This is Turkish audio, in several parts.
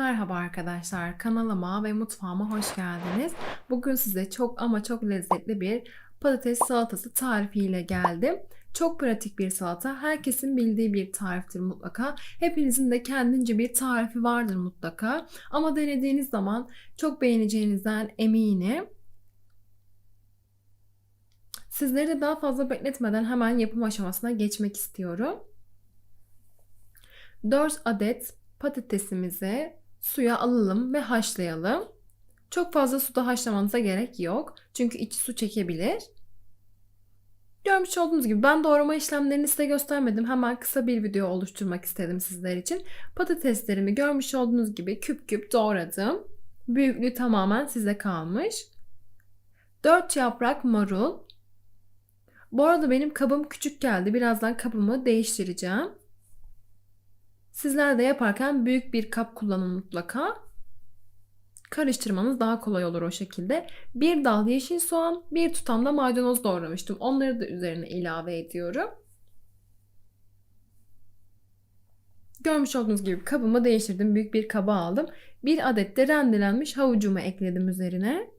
Merhaba arkadaşlar, kanalıma ve mutfağıma hoş geldiniz. Bugün size çok ama çok lezzetli bir patates salatası tarifiyle geldim. Çok pratik bir salata, herkesin bildiği bir tariftir mutlaka. Hepinizin de kendince bir tarifi vardır mutlaka. Ama denediğiniz zaman çok beğeneceğinizden eminim. Sizleri de daha fazla bekletmeden hemen yapım aşamasına geçmek istiyorum. 4 adet patatesimizi suya alalım ve haşlayalım. Çok fazla suda haşlamanıza gerek yok. Çünkü içi su çekebilir. Görmüş olduğunuz gibi ben doğrama işlemlerini size göstermedim. Hemen kısa bir video oluşturmak istedim sizler için. Patateslerimi görmüş olduğunuz gibi küp küp doğradım. Büyüklüğü tamamen size kalmış. 4 yaprak marul. Bu arada benim kabım küçük geldi. Birazdan kabımı değiştireceğim. Sizler de yaparken büyük bir kap kullanın mutlaka. Karıştırmanız daha kolay olur o şekilde. Bir dal yeşil soğan, bir tutam da maydanoz doğramıştım. Onları da üzerine ilave ediyorum. Görmüş olduğunuz gibi kabımı değiştirdim. Büyük bir kaba aldım. Bir adet de rendelenmiş havucumu ekledim üzerine.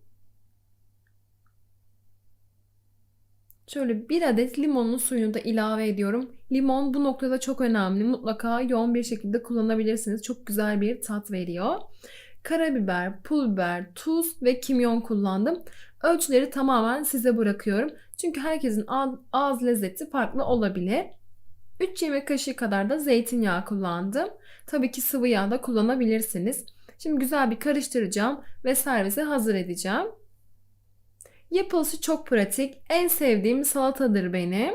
Şöyle bir adet limonun suyunu da ilave ediyorum. Limon bu noktada çok önemli. Mutlaka yoğun bir şekilde kullanabilirsiniz. Çok güzel bir tat veriyor. Karabiber, pul biber, tuz ve kimyon kullandım. Ölçüleri tamamen size bırakıyorum. Çünkü herkesin ağız lezzeti farklı olabilir. 3 yemek kaşığı kadar da zeytinyağı kullandım. Tabii ki sıvı yağ da kullanabilirsiniz. Şimdi güzel bir karıştıracağım ve servise hazır edeceğim. Yapılışı çok pratik. En sevdiğim salatadır benim.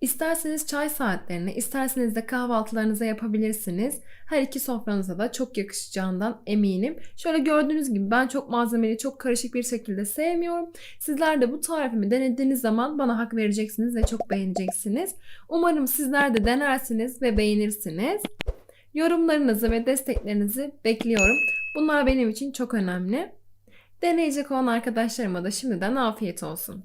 İsterseniz çay saatlerine, isterseniz de kahvaltılarınıza yapabilirsiniz. Her iki sofranıza da çok yakışacağından eminim. Şöyle gördüğünüz gibi ben çok malzemeli, çok karışık bir şekilde sevmiyorum. Sizler de bu tarifimi denediğiniz zaman bana hak vereceksiniz ve çok beğeneceksiniz. Umarım sizler de denersiniz ve beğenirsiniz. Yorumlarınızı ve desteklerinizi bekliyorum. Bunlar benim için çok önemli. Deneyecek olan arkadaşlarıma da şimdiden afiyet olsun.